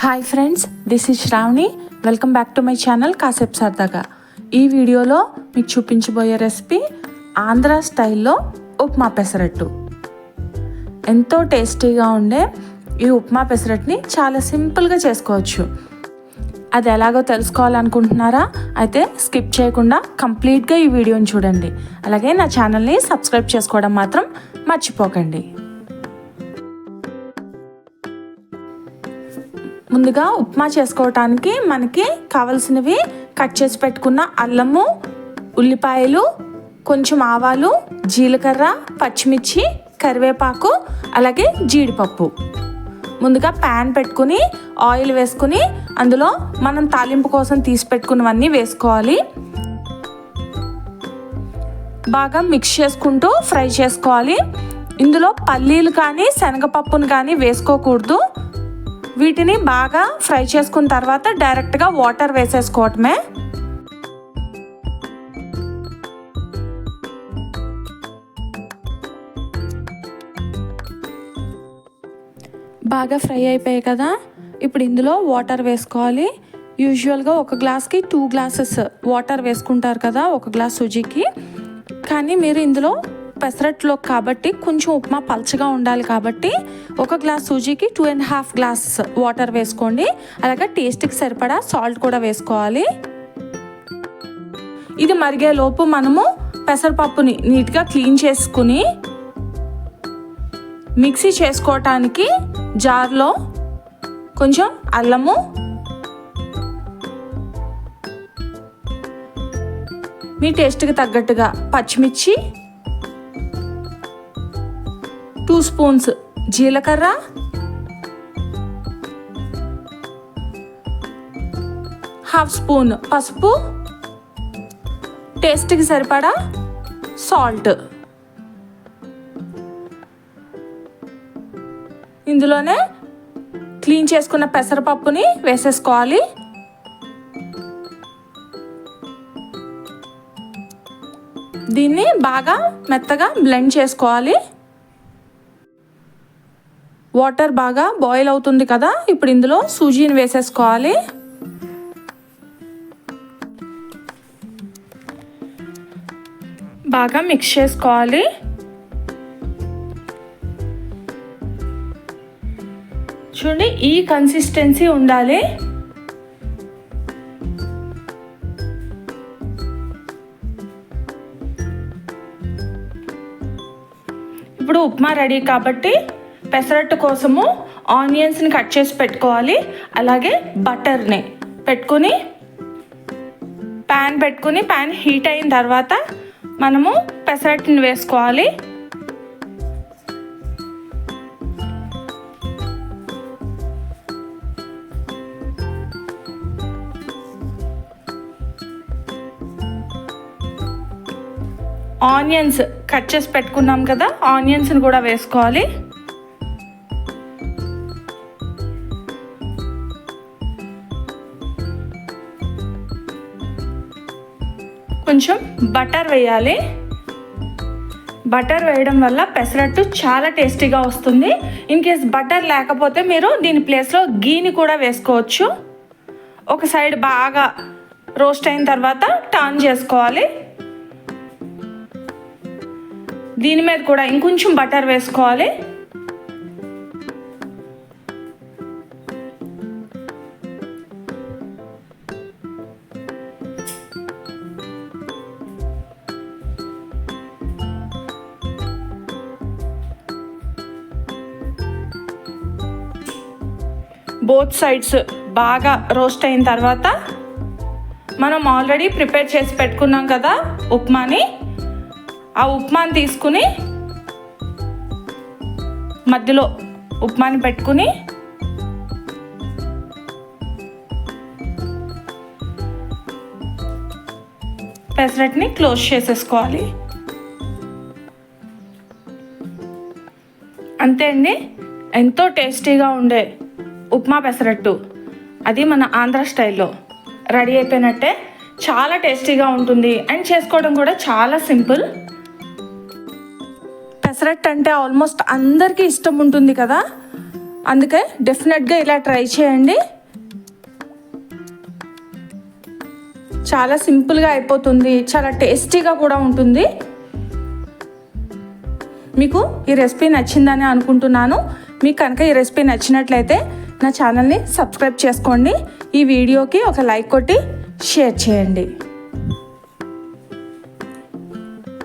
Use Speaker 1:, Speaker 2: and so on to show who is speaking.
Speaker 1: Hi friends this is Sravani welcome back to my channel కాసేపు సరదాగా ఈ వీడియోలో మీకు చూపించబోయే రెసిపీ ఆంధ్ర స్టైల్లో ఉప్మా పెసరట్టు. ఎంతో టేస్టీగా ఉండే ఈ ఉప్మా పెసరట్ని చాలా సింపుల్గా చేసుకోవచ్చు. అది ఎలాగో తెలుసుకోవాలనుకుంటున్నారా? అయితే స్కిప్ చేయకుండా కంప్లీట్గా ఈ వీడియోని చూడండి. అలాగే నా ఛానల్ని సబ్స్క్రైబ్ చేసుకోవడం మాత్రం మర్చిపోకండి. ముందుగా ఉప్మా చేసుకోవటానికి మనకి కావలసినవి కట్ చేసి పెట్టుకున్న అల్లము ఉల్లిపాయలు కొంచెం ఆవాలు జీలకర్ర పచ్చిమిర్చి కరివేపాకు అలాగే జీడిపప్పు. ముందుగా ప్యాన్ పెట్టుకుని ఆయిల్ వేసుకుని అందులో మనం తాలింపు కోసం తీసి పెట్టుకున్నవన్నీ వేసుకోవాలి. బాగా మిక్స్ చేసుకుంటూ ఫ్రై చేసుకోవాలి. ఇందులో పల్లీలు కానీ శనగపప్పును కానీ వేసుకోకూడదు. వీటిని బాగా ఫ్రై చేసుకున్న తర్వాత డైరెక్ట్గా వాటర్ వేసేసుకోవటమే. బాగా ఫ్రై అయిపోయాయి కదా. ఇప్పుడు ఇందులో వాటర్ వేసుకోవాలి. యూజువల్గా ఒక గ్లాస్కి టూ గ్లాసెస్ వాటర్ వేసుకుంటారు కదా ఒక గ్లాస్ సుజీకి. కానీ మీరు ఇందులో పెసరట్లో కాబట్టి కొంచెం ఉప్మా పల్చగా ఉండాలి కాబట్టి ఒక glass సూజీకి two and half glass water వేసుకోండి. అలాగే టేస్ట్కి సరిపడా సాల్ట్ కూడా వేసుకోవాలి. ఇది మరిగే లోపు మనము పెసరపప్పుని నీట్గా క్లీన్ చేసుకుని మిక్సీ చేసుకోవటానికి జార్లో కొంచెం అల్లము మీ టేస్ట్కి తగ్గట్టుగా పచ్చిమిర్చి టూ స్పూన్స్ జీలకర్ర. హాఫ్ స్పూన్ పసుపు. టేస్ట్కి సరిపడా సాల్ట్. ఇందులోనే క్లీన్ చేసుకున్న పెసరపప్పుని వేసేసుకోవాలి. దీన్ని బాగా మెత్తగా బ్లెండ్ చేసుకోవాలి. వాటర్ బాగా బాయిల్ అవుతుంది కదా? ఇప్పుడు ఇందులో సూజీని వేసేసుకోవాలి. బాగా మిక్స్ చేసుకోవాలి. చూడండి ఈ కన్సిస్టెన్సీ ఉండాలి. ఇప్పుడు ఉప్మా రెడీ కాబట్టి పెసరట్టు కోసము ఆనియన్స్ని కట్ చేసి పెట్టుకోవాలి. అలాగే బటర్ని పెట్టుకుని ప్యాన్ పెట్టుకుని ప్యాన్ హీట్ అయిన తర్వాత మనము పెసరట్టుని వేసుకోవాలి. ఆనియన్స్ కట్ చేసి పెట్టుకున్నాం కదా ఆనియన్స్ని కూడా వేసుకోవాలి. కొంచెం బటర్ వేయాలి. బటర్ వేయడం వల్ల పెసరట్టు చాలా టేస్టీగా వస్తుంది. ఇన్ కేస్ బటర్ లేకపోతే మీరు దీని ప్లేస్లో గీని కూడా వేసుకోవచ్చు. ఒక సైడ్ బాగా రోస్ట్ అయిన తర్వాత టర్న్ చేసుకోవాలి. దీని మీద కూడా ఇంకొంచెం బటర్ వేసుకోవాలి. బోత్ సైడ్స్ బాగా రోస్ట్ అయిన తర్వాత మనం ఆల్రెడీ ప్రిపేర్ చేసి పెట్టుకున్నాం కదా ఉప్మాని. ఆ ఉప్మాని తీసుకుని మధ్యలో ఉప్మాని పెట్టుకుని పెసరట్ని క్లోజ్ చేసేసుకోవాలి. అంతే అండి. ఎంతో టేస్టీగా ఉండే ఉప్మా పెసరట్టు. అది మన ఆంధ్ర స్టైల్లో. రెడీ అయిపోయినట్టే చాలా టేస్టీగా ఉంటుంది. అండ్ చేసుకోవడం కూడా చాలా సింపుల్. పెసరట్టు అంటే ఆల్మోస్ట్ అందరికీ ఇష్టం ఉంటుంది కదా? అందుకే డెఫినెట్గా ఇలా ట్రై చేయండి. చాలా సింపుల్గా అయిపోతుంది. చాలా టేస్టీగా కూడా ఉంటుంది. మీకు ఈ రెసిపీ నచ్చిందని అనుకుంటున్నాను. మీకు కనుక ఈ రెసిపీ నచ్చినట్లయితే నా ఛానల్ని సబ్స్క్రైబ్ చేసుకోండి. ఈ వీడియోకి ఒక లైక్ కొట్టి షేర్ చేయండి.